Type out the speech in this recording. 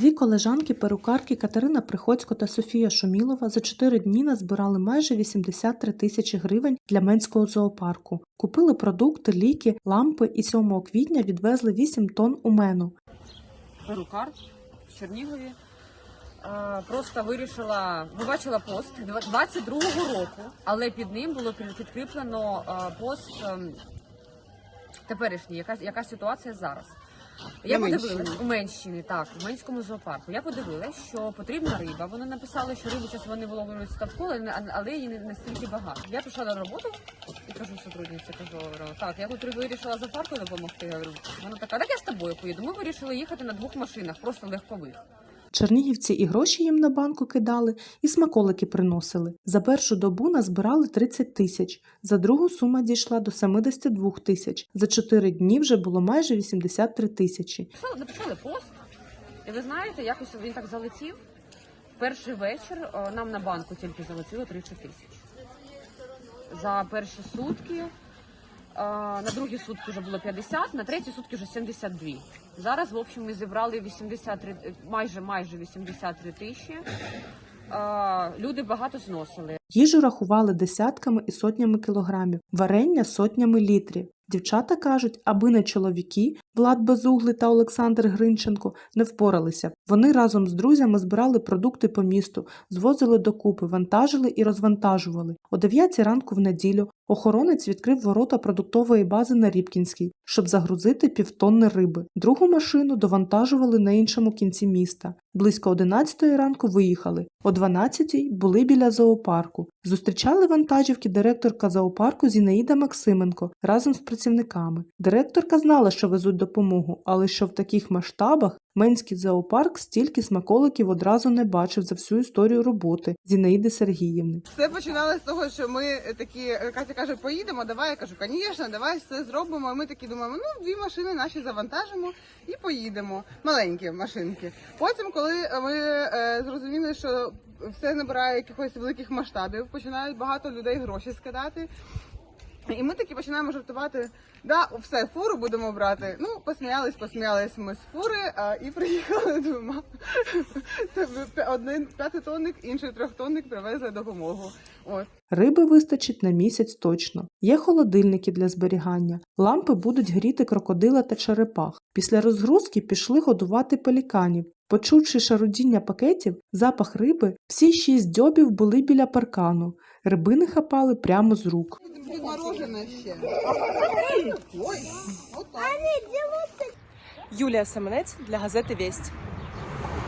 Дві колежанки перукарки Катерина Приходько та Софія Шумілова за чотири дні назбирали майже 83 тисячі гривень для Менського зоопарку. Купили продукти, ліки, лампи і 7 квітня відвезли 8 тонн у мену. перукар в Чернігові. Е, Просто вирішила, побачила пост 22-го року, але під ним було підкріплено е, пост ем, теперішній, яка, яка ситуація зараз. Я подивилась у Менщині, так, у Менському зоопарку. Я подивилась, що потрібна риба. Вони написали, що рибу час вони виловлюють ставку, але, її не настільки багато. Я пішла на роботу і кажу сотрудниці, кажу, так, я тут вирішила зоопарку допомогти. Я говорю, вона така, так я з тобою поїду. Ми вирішили їхати на двох машинах, просто легкових. Чернігівці і гроші їм на банку кидали, і смаколики приносили. За першу добу назбирали 30 тисяч, за другу сума дійшла до 72 тисяч. За чотири дні вже було майже 83 тисячі. Написали, пост, і ви знаєте, якось він так залетів. Перший вечір е, нам на банку тільки залетіло 30 тисяч. За перші сутки, на другі сутки вже було 50, на треті сутки вже 72. Зараз, в общем, ми зібрали 83, е, майже майже 83 тисячі. Люди багато зносили. Їжу рахували десятками і сотнями кілограмів, варення сотнями літрів. Дівчата кажуть, аби не чоловіки, Влад Безуглий та Олександр Гринченко не впоралися. Вони разом з друзями збирали продукти по місту, звозили докупи, вантажили і розвантажували. О 9 ранку в неділю охоронець відкрив ворота продуктової бази на Рібкінській, щоб загрузити півтонни риби. Другу машину довантажували на іншому кінці міста. Близько 11 ранку виїхали. О 12 були біля зоопарку. Зустрічали вантажівки директорка зоопарку Зінаїда Максименко разом з працівниками. Директорка знала, що везуть допомогу, але що в таких масштабах Менський зоопарк стільки смаколиків одразу не бачив за всю історію роботи Зінаїди Сергіївни. Все починалося з того, що ми такі, Катя каже, поїдемо, давай. Я кажу, звісно, давай все зробимо. І ми такі думаємо, ну дві машини наші завантажимо і поїдемо. Маленькі машинки. Потім, коли ми е, зрозуміли, що все набирає якихось великих масштабів, починають багато людей гроші скидати. І ми такі починаємо жартувати. Да, все, фуру будемо брати. Ну, посміялись, посміялись ми з фури а, і приїхали двома. Тобто Один п'ятитонник, інший трьохтонник привезли допомогу. От. Риби вистачить на місяць точно. Є холодильники для зберігання. Лампи будуть гріти крокодила та черепах. Після розгрузки пішли годувати пеліканів. Почувши шарудіння пакетів, запах риби, всі шість дзьобів були біля паркану. Рибини хапали прямо з рук. Ще. Юлія Семенець для газети Вість.